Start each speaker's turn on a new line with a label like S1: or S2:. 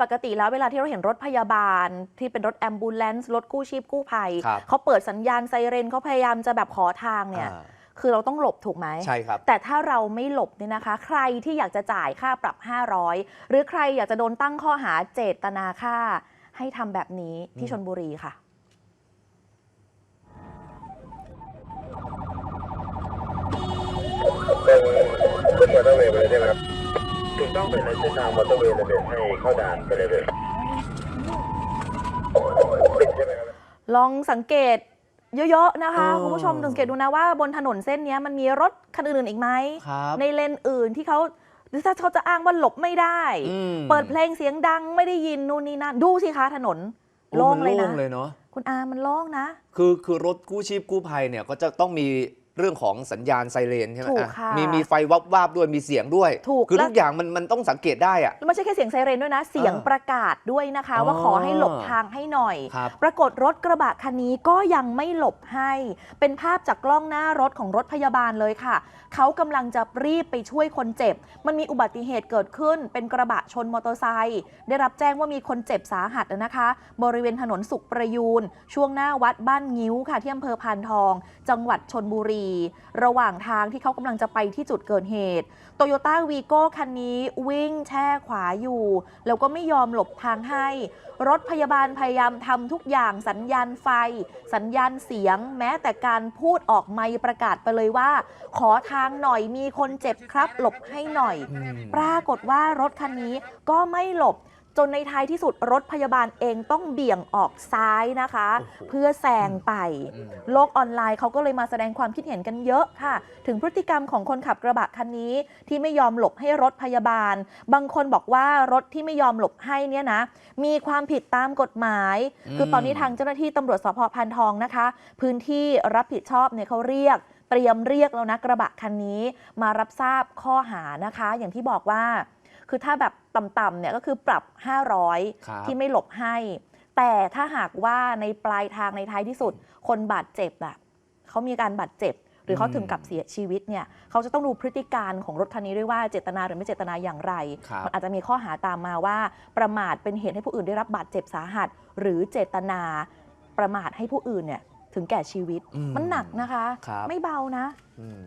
S1: ปกติแล้วเวลาที่เราเห็นรถพยาบาล ที่เป็นรถแอมบูเลนซ์รถกู้ชีพกู้ภัย
S2: ครับ
S1: เขาเปิดสัญญาณไซเรนเขาพยายามจะแบบขอทางเนี่ย
S2: อ่า
S1: คือเราต้องหลบถูกไหม
S2: ใช่ครับ
S1: แต่ถ้าเราไม่หลบเนี่ยนะคะ ใครที่อยากจะจ่ายค่าปรับ 500 หรือใครอยากจะโดนตั้งข้อหาเจตนาฆ่า ให้ทำแบบนี้ที่ชนบุรีค่ะ
S3: เป็นขึ้นมอเตอร์เวย์ไปเลยใช่ไหมครับ ถูกต้องเป็นในเส้นทางมอเตอร์เวย์เลยให้เข้าด่านไปเลยเลยปิดใช่ไหมครับ
S1: ลองสังเกตเยอะๆนะคะ
S2: เออ
S1: คุณผู้ชมสังเกตดูนะว่าบนถนนเส้นเนี้ยมันมีรถคันอื่นๆอีกไหม
S2: ครับ
S1: ในเลนอื่นที่เขาหรือถ้าเขาจะอ้างว่าหลบไม่ได้
S2: อืม
S1: เปิดเพลงเสียงดังไม่ได้ยินนู่นนี่นั่นดูสิคะถนน
S2: โอ้
S1: โล่ง
S2: มัน
S1: เลย
S2: โล่
S1: นะ
S2: งเลยเนาะ
S1: คุณอามันโล่งนะ
S2: คือคือรถกู้ชีพกู้ภัยเนี่ยก็จะต้องมี เรื่องของสัญญาณไซเรนใช่ไหม
S1: ถูก
S2: อะ
S1: ค่ะ
S2: มีมีไฟวับวาบด้วยมีเสียงด้วย
S1: ถูก
S2: คือ
S1: แล้ว
S2: ทุกอย่างมันมันต้องสังเกตได้อะ
S1: แล้วไม่ใช่แค่เสียงไซเรนด้วยนะ เสียง
S2: เออ
S1: ประกาศด้วยนะคะ
S2: อ๋อ
S1: ว่าขอให้หลบทางให้หน่อย
S2: ครับ
S1: ปรากฏรถกระบะคันนี้ก็ยังไม่หลบให้ เป็นภาพจากกล้องหน้ารถของรถพยาบาลเลยค่ะ เขากำลังจะรีบไปช่วยคนเจ็บ มันมีอุบัติเหตุเกิดขึ้น เป็นกระบะชนมอเตอร์ไซค์ได้รับแจ้งว่ามีคนเจ็บสาหัสนะคะ บริเวณถนนสุขประยูนช่วงหน้าวัดบ้านงิ้วค่ะที่อำเภอพานทอง จังหวัดชนบุรีระหว่างทางที่เขากำลังจะไปที่จุดเกิดเหตุโตโยต้าวีโก้คันนี้วิ่งแช่ขวาอยู่ แล้วก็ไม่ยอมหลบทางให้ รถพยาบาลพยายามทำทุกอย่างสัญญาณไฟ สัญญาณเสียง แม้แต่การพูดออกไมประกาศไปเลยว่า ขอทางหน่อยมีคนเจ็บครับ หลบให้หน่อย ปรากฏว่ารถคันนี้ก็ไม่หลบ จนในท้ายที่สุดรถพยาบาลเองต้องเบี่ยงออกซ้ายนะคะ
S2: โอ้โห
S1: เพื่อแซงไป
S2: อืม
S1: โลกออนไลน์เขาก็เลยมาแสดงความคิดเห็นกันเยอะค่ะ ถึงพฤติกรรมของคนขับกระบะคันนี้ ที่ไม่ยอมหลบให้รถพยาบาล บางคนบอกว่ารถที่ไม่ยอมหลบให้เนี่ยนะ มีความผิดตามกฎหมาย คือตอนนี้ทางเจ้าหน้าที่ตำรวจสพพานทองนะคะ พื้นที่รับผิดชอบเนี่ยเขาเรียก เตรียมเรียกแล้วนะกระบะคันนี้ มารับทราบข้อหานะคะ อย่างที่บอกว่า คือถ้าแบบต่ำๆเนี่ยก็คือปรับ
S2: ครับ
S1: 500 ที่ไม่หลบให้ แต่ถ้าหากว่าในปลายทางในท้ายที่สุด คนบาดเจ็บอะเขามีการบาดเจ็บ หรือเขา
S2: อืม
S1: ถึงกับเสียชีวิตเนี่ยเขาจะต้องดูพฤติการของรถคันนี้ด้วยว่าเจตนาหรือไม่เจตนาอย่างไร
S2: ครับ
S1: มันอาจจะมีข้อหาตามมาว่า ประมาทเป็นเหตุให้ผู้อื่นได้รับบาดเจ็บสาหัส หรือเจตนาประมาทให้ผู้อื่นเนี่ยถึงแก่ชีวิต
S2: อืม
S1: มันหนักนะคะ
S2: ครับ
S1: ไม่เบานะ
S2: อืม